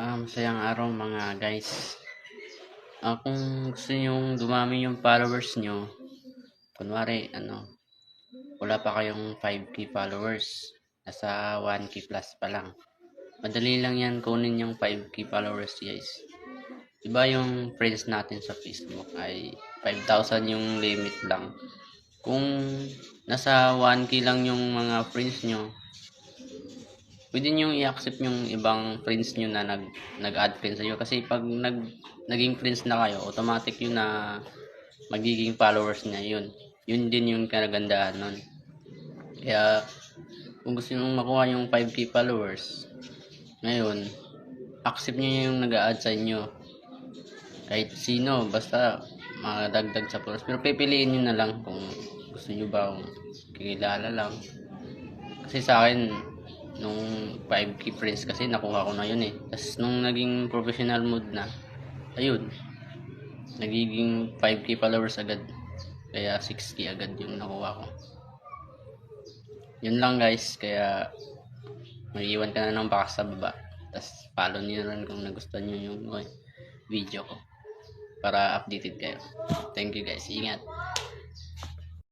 Um, masayang araw mga guys. Ah, kung gusto nyong dumami yung followers nyo, kunwari, ano, wala pa kayong 5k followers, nasa 1k plus pa lang. Madali lang yan kunin yung 5k followers guys. Diba yung friends natin sa Facebook ay 5,000 yung limit lang. Kung nasa 1k lang yung mga friends nyo, pwede nyo i-accept yung ibang friends nyo na nag, nag-add friends sa'yo. Kasi pag nag, naging friends na kayo, automatic yun na magiging followers niya yun. Yun din yung kanagandahan nun. Kaya, kung gusto nyo makuha yung 5k followers, ngayon, accept nyo yung nag-add sa inyo. Kahit sino, basta makadagdag sa followers. Pero pipiliin nyo na lang kung gusto nyo ba kung kikilala lang. Kasi sa akin, nung 5k friends kasi nakuha ko na yun eh. Tapos nung naging professional mode na, ayun, nagiging 5k followers agad. Kaya 6k agad yung nakuha ko. Yun lang guys, kaya mag-iwan ka na ng box sa baba. Tapos follow na rin kung nagustuhan nyo yung video ko. Para updated kayo. Thank you guys. Ingat.